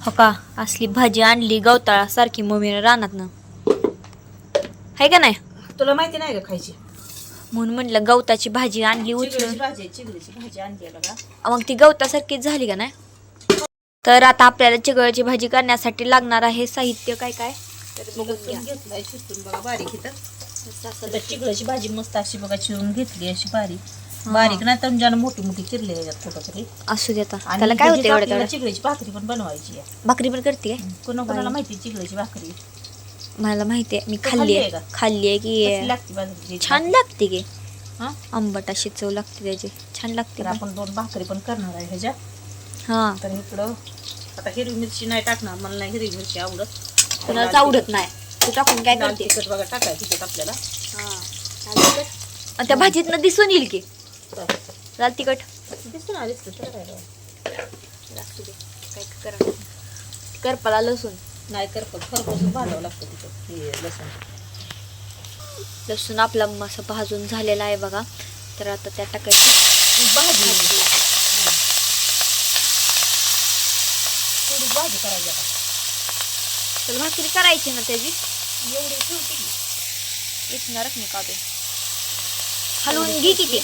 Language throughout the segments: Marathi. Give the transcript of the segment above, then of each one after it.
हो का? असली भाजी आणली गवताळा सारखी मम्मीने रानात ना आहे का नाही? तुला माहिती नाही का खायची? म्हणून म्हटलं गवताची भाजी आणली चिगळीची उचलून. भाजी आहे, चिगळीची भाजी आणली आहे बघा. मग ती गवतासारखीच झाली का नाही? तर आता आपल्याला चिगळची भाजी करण्यासाठी लागणार आहे साहित्य काय काय? तर बघून घ्या. लसूण घेतलाय शिजून बघा बारीक इथं. आता चिगळीची भाजी मस्त अशी बघा चिरून घेतली अशी बारीक. बारीक नाही तर मोठी मोठी चिरली याच्यात कुठं तरी असू देता त्याला काय होतं एवढं आपल्याला तेवढं? चिगळीची भाकरी पण बनवायची आहे. भाकरी पण करते कोणा कोणाला माहिती चिगळीची भाकरी? मला माहिती आहे. मी खाल्ली आहे. का? खाल्ली आहे की लागते बाजरीची छान लागते की. हा? आंबट अशी चव लागते त्याची. छान लागते आपण दोन भाकरी पण करणार आहे ह्याच्या हा. तर इकडं आता हिरवी मिरची नाही टाकणार. मला नाही हिरवी मिरची आवडत. कुणालाच आवडत नाही. तू टाकून काय करते? बघा टाकायची आपल्याला. त्या भाजीतनं दिसून येईल की. लाल तिखट. दिसतं ना दिसतं त्याला काय करा? करपाला लसूण. नाही कर पण खरबसून भाजावं लागतं तिथं लसूण. लसूण आपला मस्त भाजून झालेला आहे बघा. तर आता त्या टाकायची. भाजी. थोडी भाजी करायची आता. तर भाकरी करायची ना त्याची? एवढी ठेवते की इथणार नाही का ते हलवून घे किती?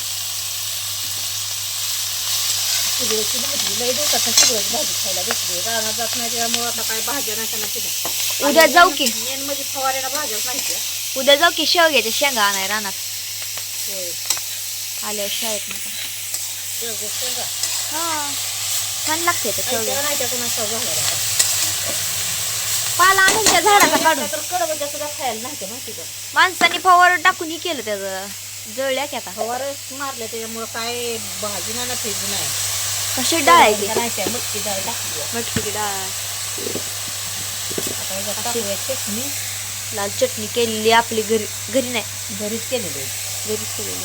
चिगळीची भाजी लई दिवसात चिगळीची भाजी खायला भेटली रानात जात नाही त्यामुळे आता काय भाज्या नाही त्यांना तिथं उद्या जाऊ की. मेन म्हणजे फवाऱ्याला भाज्याच नाही. उद्या जाऊ की शेवग्याच्या शेंगा आणाय रानात. आल्यावर शाळेत नका शेवगे शेंगा. हा. छान लागते ते शेवग्या नाही त्या कोणाचा झाला. पाला आणून त्या झाडाचा काढून. तर माणसाने फवार टाकून हे केलं त्याचं. जळल्या की आता. फवारच मारले त्याच्यामुळे काय भाजी ना फिरली नाही. कशी डाळ आहे ती मटकी डाळ टाकली आहे. मटकीची डाळ चटणी लाल चटणी केलेली आपली घरी घरी नाही घरीच केलेली. घरीच केलेली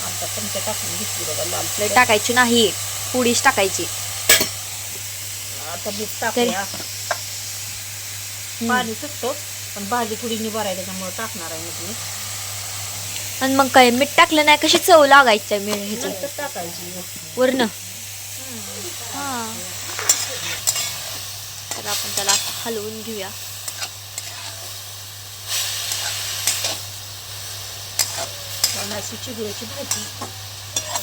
आता चमचा टाकून घेतली बघा लाल. टाकायची नाही पुडीच टाकायची आता मीठ टाकूया पाणी सुटतो पण भाजी थोडी निभाराय त्याच्यामुळे टाकणार आहे मी आणि मग काय मीठ टाकलं नाही कशी चव लागायची मीठ ह्याची टाकायची वरनं हा. तर आपण त्याला हलवून घेऊया. आणि अशी चिगळीची भाजी.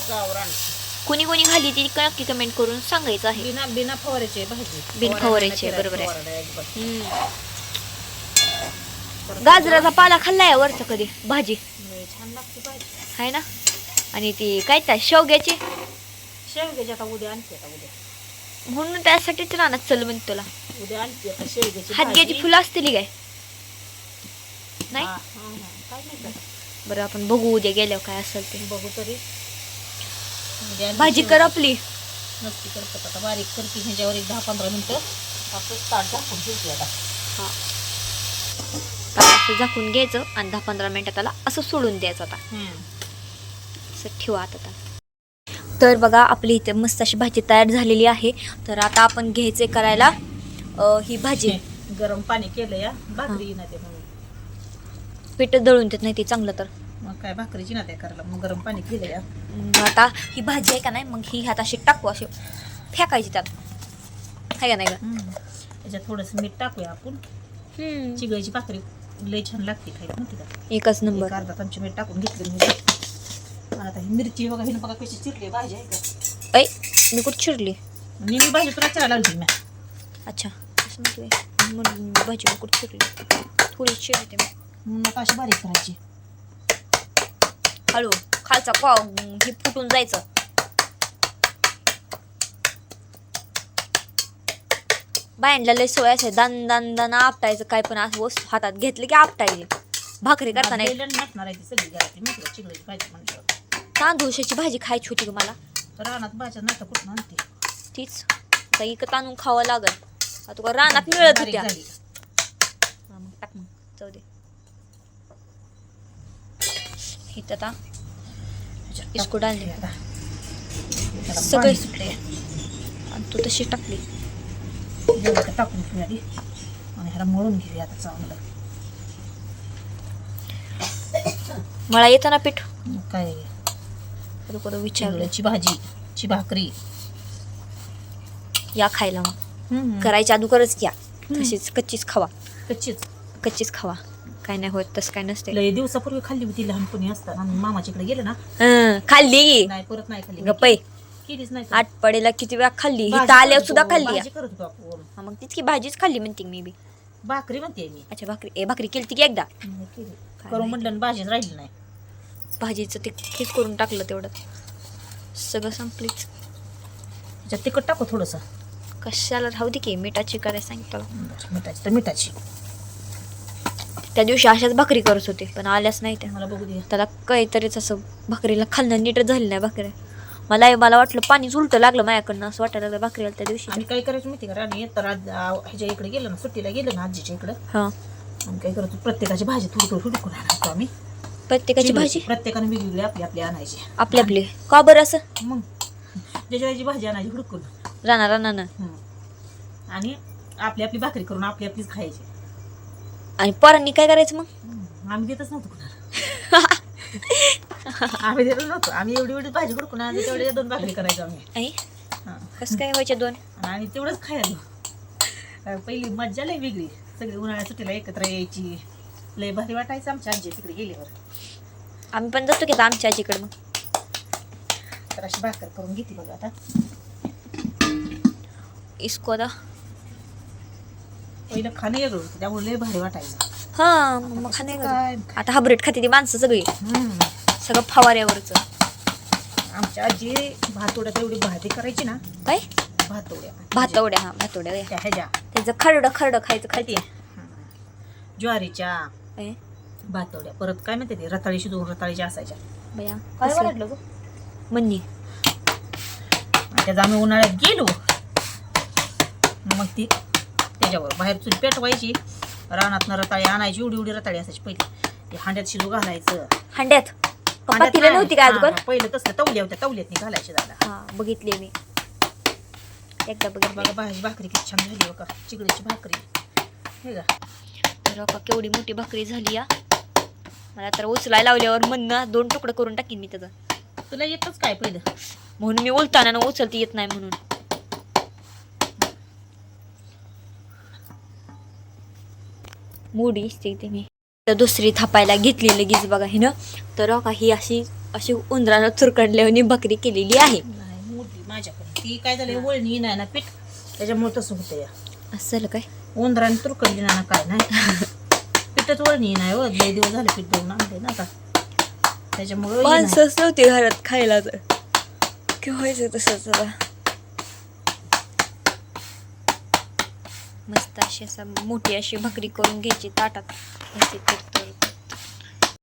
गावरान. कोणी कोणी खाली ती नक्की कमेंट करून सांगायचं आहे. बिना बिना फवाऱ्याची आहे भाजी. बिन फवाऱ्याची आहे, बरोबर आहे. हम्म. गाजराचा पाला खाल्लाय वरचा कधी? भाजी. छान लागते भाजी. आहे ना? आणि ती काय त्या शेवग्याची? शेवग्याची आता उद्या आणते आता उद्या. म्हणून त्यासाठीच राहणार चल म्हणते तुला. उद्या आणते आता शेवग्याची हातग्याची भाजी. फुलं असतील काय? नाही? हा, हा, हा. काय नाही का बरं आपण बघू उद्या गेल्यावर काय असेल ते. बघू तरी. उद्या आणते भाजी कर शेवग्याची. आपली. नक्की करतात आता. बारीक करते. ह्याच्यावर एक दहा पंधरा मिनिटं असं ताट झाकून ठेवते आता. हा. आता असं झाकून घ्यायचं आणि दहा पंधरा मिनिटात त्याला असं सोडून द्यायचं आता. असं ठेवा आता त्याला. तर बघा आपली इथे मस्त अशी भाजी तयार झालेली आहे. तर आता आपण घ्यायचे करायला अं, ही भाजी. गरम पाणी केलं या भाकरी ना ते म्हणून. पीठ दळून देत नाही ते चांगलं तर. मग काय भाकरीची ना ते करायला? मग गरम पाणी केलं या मग आता ही भाजी आहे का नाही मग ही ह्यात अशी टाकू अशी फेकायची त्यात. आहे का नाही का त्याच्यात थोडंसं मीठ टाकूया आपण. चिगळीची भाकरी लय छान लागते खायला. माहिती का एकच एक नंबर. अर्धा चमचे मीठ टाकून घेतलं मी. आणि आता ही मिरची बघा हिनं बघा कशी चिरली भाजी आहे का? ऐ मी कुठं चिरली? भाजी तुला चिरायला लागली मी. अच्छा असं म्हणून मी भाजी कुठं चिरली? थोडी चिरते मी. म्हणून आता अशी बारीक करायची. हळू खालचा कॉ हे फुटून जायचं. बायांना लय सोय असे दान दान दान आपटायचं काय पण असं वस्तू हातात घेतलं की आपटायचे भाकरी करताना नसणार आहे ती सगळी घरातली भाजी म्हणल्यावर. तांदूळशाची भाजी खायची होती तुम्हाला रानात भाज्या नाही तर कुठून आणते? तीच. आता इकत आणून खावं लागल. आता रानात मिळत होत्या. मग टाक मग. जाऊ दे. इथं आता आणले. सगळे सुटले. आणि तू तशी टाकली. टाकून आधी. आणि ह्याला मळून घेऊया आता चांगलं. मला येतं ना पीठ काय? करू करू विचारलं भाजी ची भाकरी. या खायला. करायच्या अगोदरच घ्या तशीच कच्चीच खावा. कच्चीच. कच्चीच खावा. काय नाही होत तसं काय नसते लय दिवसापूर्वी खाल्ली होती लहानपणी असताना. आणि मामाच्या इकडे गेले ना. हं, खाल्ली. नाही परत नाही खाल्ली. गप्पे केलीच नाही. आठपडेला किती वेळा खाल्ली? भाजी इथं आल्यावर करत सुद्धा होतो, खाल्ली भाजी करत होतो आपण. हा, मग तीच की भाजीच खाल्ली म्हणते मी बी. भाकरी म्हणते मी. अच्छा भाकरी. ए भाकरी केली की एकदा? नाही केली. करून आणि भाजीच राहिली नाही. भाजीचं ते हेच करून टाकलं तेवढं. सगळं संपलीच. त्याच्यात तिखट टाकू थोडंसं. कशाला? राहू दे की मिठाची करायला सांगितलं मिठाची तर मिठाची. त्या दिवशी अशाच भाकरी करत होते पण आल्याच नाही त्या मला बघू दे. त्याला काहीतरीच असं भाकरीला खाल्लं नीट झालं नाही भाकरी. मला मला वाटलं पाणीच उलटं लागलं माझ्याकडनं असं वाटायला लागलं भाकरीला त्या दिवशी. आम्ही काय करायचं माहिती का? राणी तर आज ह्याच्या इकडे गेलो ना सुट्टीला गेलो ना आजीच्या इकडं. हां. आम्ही काय करतो प्रत्येकाची भाजी थोडी थोडी आणायचो आम्ही. प्रत्येकाची भाजी. प्रत्येकाने वेगवेगळी आपली आपली आणायची. आपली आपली. का बरं असं? मग ज्याची भाजी आणायची हुडकून. राहणार राहणार. आणि आपली आपली भाकरी करून आपली आपलीच खायची. आणि पोरांनी काय करायचं मग. आम्ही देतच नव्हतो कुणाला. आम्ही देतच नव्हतो. आम्ही एवढी एवढी भाजी हुडकून आणि तेवढे दोन भाकरी करायचो आम्ही. कसं काय व्हायचे दोन? आणि आम्ही तेवढंच खायलो. अं, पहिली मज्जा लय वेगळी. सगळी उन्हाळ्या सुट्टीला एकत्र यायची. लय भारी वाटायचं आमच्या आजी तिकडे गेल्यावर. आम्ही पण जातो की आता आमच्या आजीकडे मग. तर अशी भाकर करून घेते बघा आता. इसको आता पहिलं खाणं वेगळं होतं त्यामुळे लय भारी वाटायचं. हा मग खाणे काय? आता हाबरेट खाते ती माणसं सगळी. हं. सगळं फवाऱ्यावरच. आमच्या आजी भातोड्यात एवढी भाजी करायची ना. काय? भातोड्या. भातवड्या हा भातवड्या त्या ह्याच्या. त्याचं खरडं खरडं खायचं खायती खायचं ज्वारीच्या. काय भातोड्या परत काय म्हणते ते रताळी शिजवून रताळीच्या असायच्या. बया काय कसलं? वाटलं गं? मन्नी. आणि त्याचा आम्ही उन्हाळ्यात गेलो. मग ती त्याच्यावर बाहेर चुली पेटवायची. रानात रताळी आणायची. एवढी एवढी रताळी असायची पहिली. ते हांड्यात शिजू घालायचं. हांड्यात? पप्पा हांड्यात तिला नाही. नव्हती काय हा, अगोदर हा, पहिलं तसलं तवल्या होत्या. तवल्यात घालायचे दादा. हा बघितली मी. एकदा बघितली. बघा भाजी भाकरी किती छान झाली बघा. चिगडीची भाकरी. हे का का? केवढी मोठी भाकरी झाली या. मला तर उचलाय लावल्यावर म्हणणं दोन तुकडं करून टाकीन मी त्याचं. तुला येतच काय पहिलं? म्हणून मी उलताना ना उचलती येत नाही म्हणून. मोडी असते ते मी. तर दुसरी थापायला घेतली लगेच बघा हिनं. तर का ही अशी अशी उंदरानं चुरकडल्याने बकरी केलेली आहे. नाही मोठी माझ्याकडे. ती काय झालं वळणी नाही ना पीठ. त्याच्यामुळे तसं होतं या असं झालं काय? उंदराने तुरकडली ना काय नाही. पीठच वळणी नाही हो लय दिवस झाले पीठ देऊन आणले ना आता. त्याच्यामुळं. माणसंच नव्हती घरात खायला तर. किंवा व्हायचं तसंच मस्त अशी असं मोठी अशी भाकरी करून घ्यायची ताटात. घ्यायची तर-